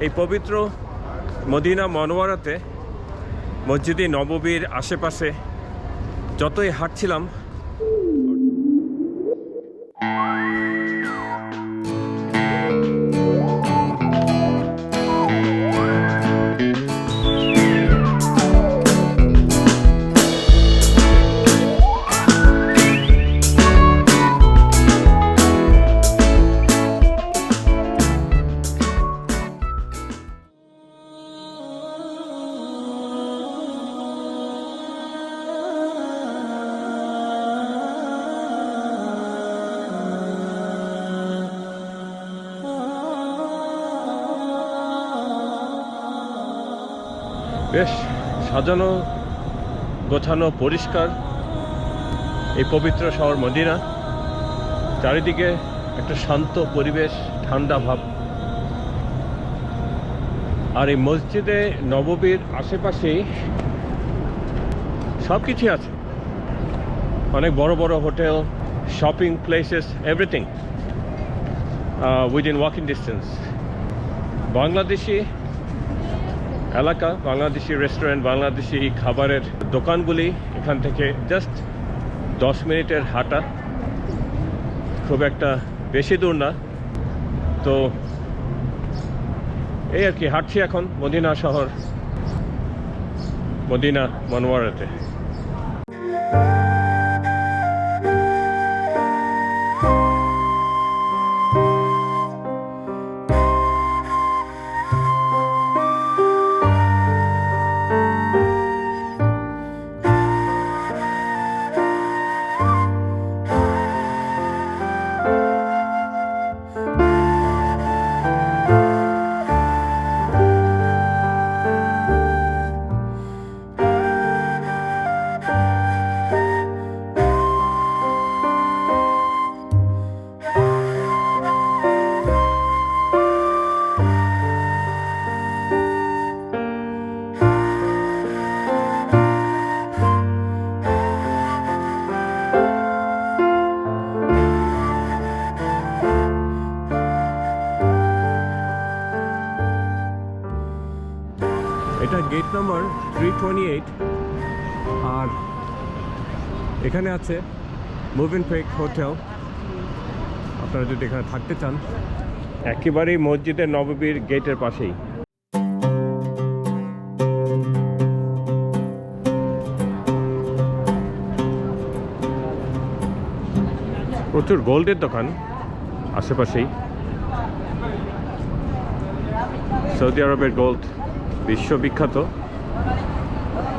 এই পবিত্র মদিনা মনোয়ারাতে মসজিদে নববীর আশেপাশে যতই হাঁটছিলাম বেশ সাজানো, গোছানো, পরিষ্কার এই পবিত্র শহর মদিনা। চারিদিকে একটা শান্ত পরিবেশ, ঠান্ডা ভাব। আর এই মসজিদে নববীর আশেপাশেই সব কিছুই আছে। অনেক বড় বড় hotel, shopping places, everything within walking distance. Bangladeshi এলাকা, বাংলাদেশি রেস্টুরেন্ট বাংলাদেশি খাবারের দোকানগুলি, এখান থেকে জাস্ট দশ মিনিটের হাঁটা। খুব একটা বেশি দূর না। তো এই আর কি, হাঁটছি এখন মদিনা শহর, মদিনা মনোয়ারাতে। টোয়েন্টি এইট আর এখানে আছে মুভিন ফেক হোটেল আপনারা যদি এখানে থাকতে চান, একেবারেই মসজিদের নববীর গেটের পাশেই। প্রচুর গোল্ডের দোকান আশেপাশেই। সৌদি আরবের গোল্ড বিশ্ববিখ্যাত।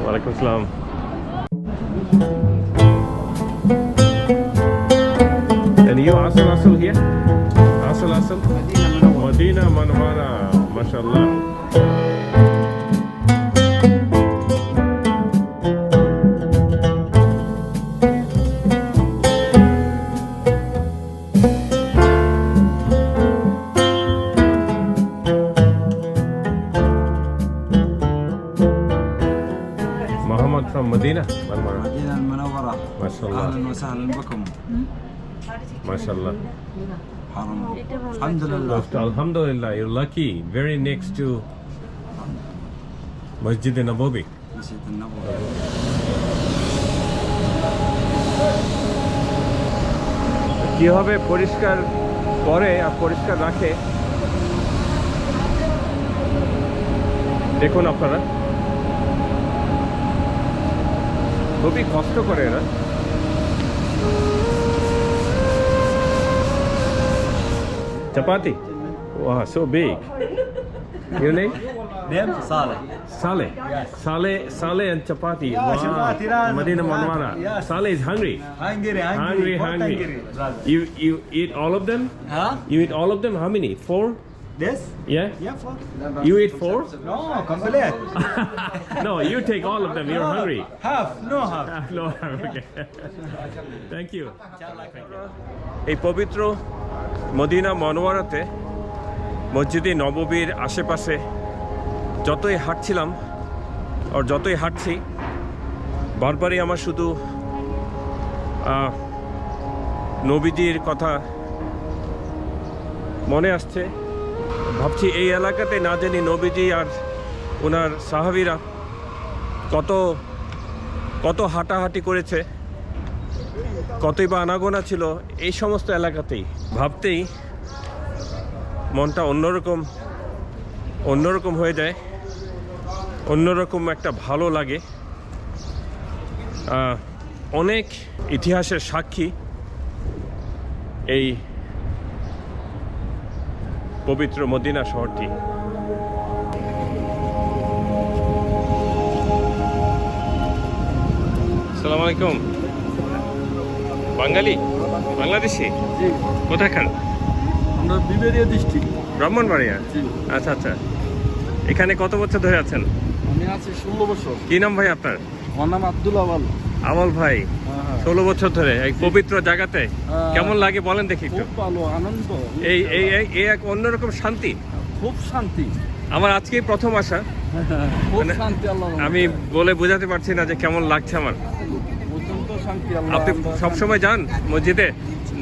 ওয়ালাইকুম আসসালাম And you asal asal here? Asal asal? Madina Manwara, mashallah. Muhammad from Medina Manwara. مدينة المنورة ما شاء الله أهلا وسهلا بكم ما شاء الله حرم الحمد لله Alhamdulillah, you're lucky. Very next to Masjid Nabawi. مسجد النبوي কিভাবে পরিষ্কার করে আর পরিষ্কার রাখে দেখুন আপনারা খুবই কষ্ট করে এরা Chapati? Wow, so big. Your name? Name? Saleh. Saleh. Yes. Saleh, and chapati. Yeah, Madina Manwana. Is hungry. Hungry. Hungry, hungry. hungry. You, you eat all of them? Huh? You eat all of them? How many? Four? This Yeah? yeah four You eat four? no complete no, you take all of them. You're hungry. half no half Ah, no, okay. Thank you. এই পবিত্র Medina মনোয়ারাতে মসজিদে নববীর আশেপাশে যতই হাঁটছিলাম আর যতই হাঁটছি বারবারই আমার শুধু নবীজির কথা মনে আসছে ভাবছি এই এলাকাতে না জানি নবীজি আর ওনার সাহাবিরা কত কত হাঁটাহাঁটি করেছে, কতই বা আনাগোনা ছিল, এই সমস্ত এলাকাতেই। ভাবতেই মনটা অন্যরকম অন্যরকম হয়ে যায়, অন্যরকম একটা ভালো লাগে। অনেক ইতিহাসের সাক্ষী এই পবিত্র মদিনা শহরটি। সালাম আলাইকুম। বাঙালি? বাংলাদেশি? জি। কোথাকার? আমরা বিবেরিয়া ডিস্ট্রিক্ট ব্রাহ্মণবাড়িয়া? জি। আচ্ছা আচ্ছা। এখানে কত বছর ধরে আছেন? আমি আছি ষোলো বছর। কি নাম ভাই আপনার? আমার নাম আব্দুল আওয়াল। আমল ভাই। ষোলো বছর ধরে এই পবিত্র জায়গাতে হ্যাঁ। কেমন লাগে বলেন দেখি একটু। খুব ভালো আনন্দ। এই এই এই- এই এক অন্যরকম শান্তি। খুব শান্তি। আমার আজকেই প্রথম আসা খুব মানে শান্তি আল্লাহ আমি বলে বোঝাতে পারছি না যে কেমন লাগছে আমার। শান্তি আল্লাহ আপনি সবসময় যান মসজিদে?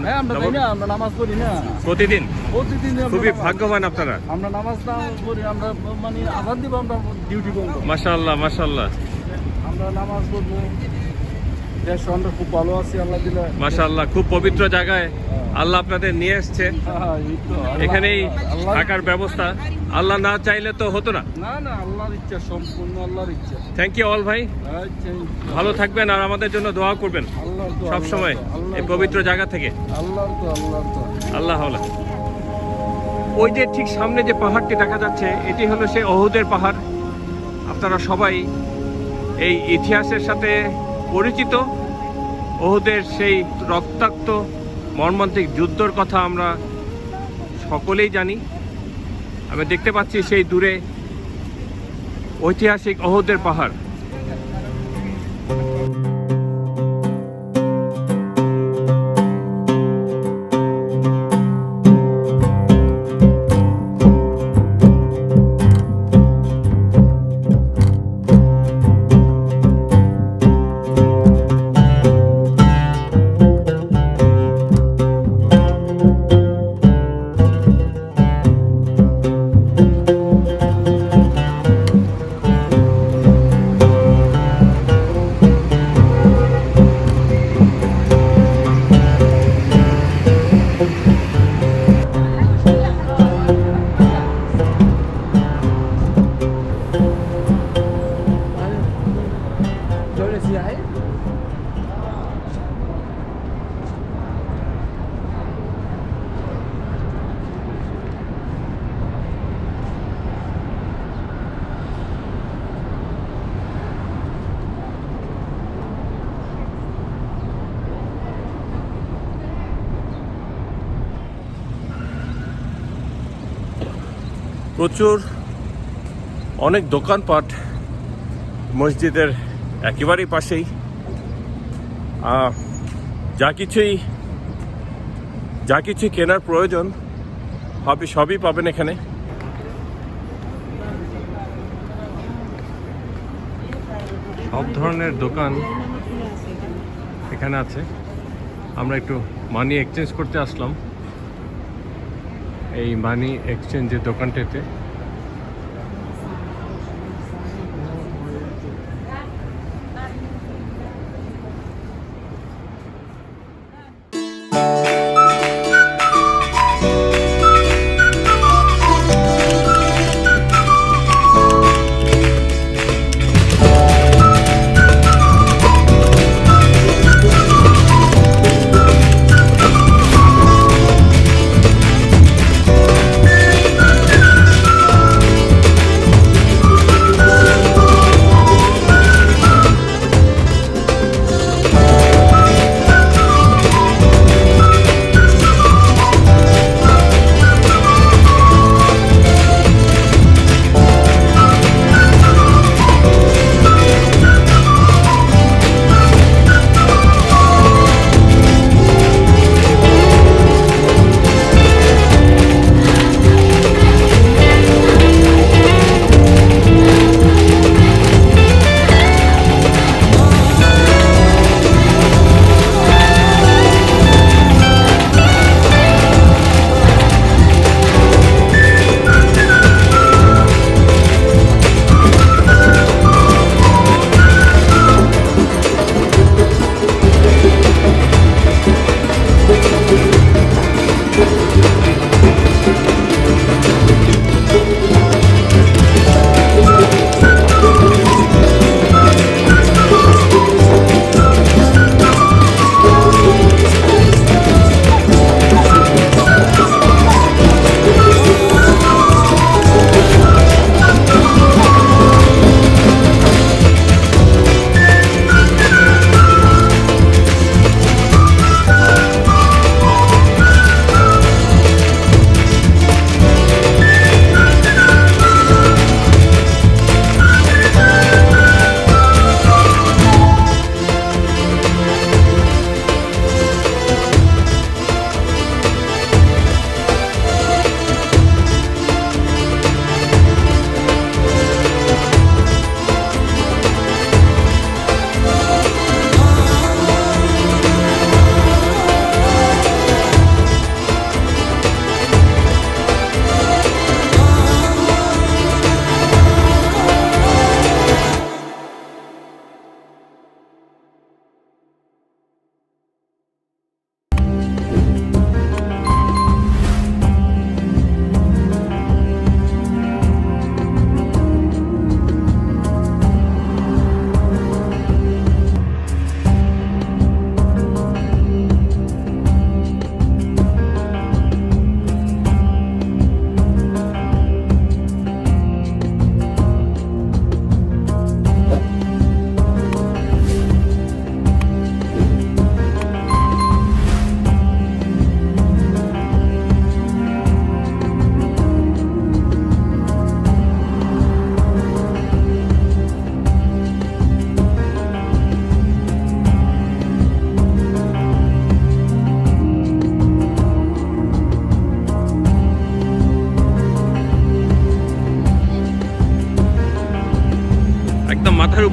হ্যাঁ আমরা যাই না আমরা নামাজ পড়ি না। প্রতিদিন? প্রতিদিন আমরা খুবই নামাজ- ভাগ্যবান আপনারা। আমরা নামাজ পড়ি আমরা মানে আজাদ দিব আমরা ডিউটি করব মাশাআল্লাহ মাশাআল্লাহ। আমরা নামাজ পড়ব। দেশ খুব ভালো আছি আল্লাহ দিলে। মাশাআল্লাহ খুব পবিত্র জায়গায় আল্লাহ আপনাদের নিয়ে এসছে। হ্যাঁ, আল্লাহ- এখানেই থাকার ব্যবস্থা। আল্লাহ না চাইলে তো হতো না। না না আল্লাহর ইচ্ছা সম্পূর্ণ আল্লাহর ইচ্ছা। থ্যাংক ইউ অল ভাই। আচ্ছা, ভালো থাকবেন আর আমাদের জন্য দোয়া করবেন। সব সময় এই পবিত্র জায়গা থেকে। আল্লাহর তো আল্লাহর তো আল্লাহ হাওলা। ওই যে ঠিক সামনে যে পাহাড়টি দেখা যাচ্ছে এটি হলো সেই অহুদের পাহাড়। আপনারা সবাই এই ইতিহাসের সাথে পরিচিত। ওহদের সেই রক্তাক্ত, মর্মান্তিক যুদ্ধর কথা আমরা সকলেই জানি। আমি দেখতে পাচ্ছি সেই দূরে ঐতিহাসিক অহদের পাহাড়। প্রচুর, অনেক দোকানপাট মসজিদের একেবারেই পাশেই। যা কিছুই, যা কিছু কেনার প্রয়োজন হবে সবই পাবেন এখানে। সব ধরনের দোকান এখানে আছে। আমরা একটু মানি এক্সচেঞ্জ করতে আসলাম। এই মানি এক্সচেঞ্জের দোকানটাতে।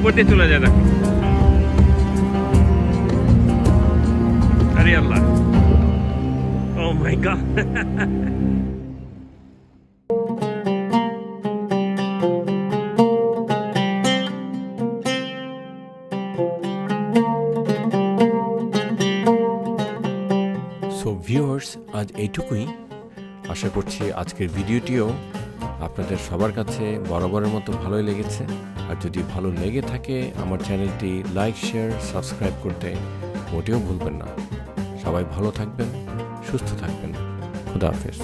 উপর চলে যায় দেখো। আরে আল্লাহ। ও মাই গড আজ এইটুকুই। আশা করছি আজকের ভিডিওটিও আপনাদের সবার কাছে বরাবরের মতো ভালোই লেগেছে। আর যদি ভালো লেগে থাকে, আমার চ্যানেলটি লাইক, শেয়ার, সাবস্ক্রাইব করতে মোটেও ভুলবেন না। সবাই ভালো থাকবেন, সুস্থ থাকবেন। খুদা হাফেজ।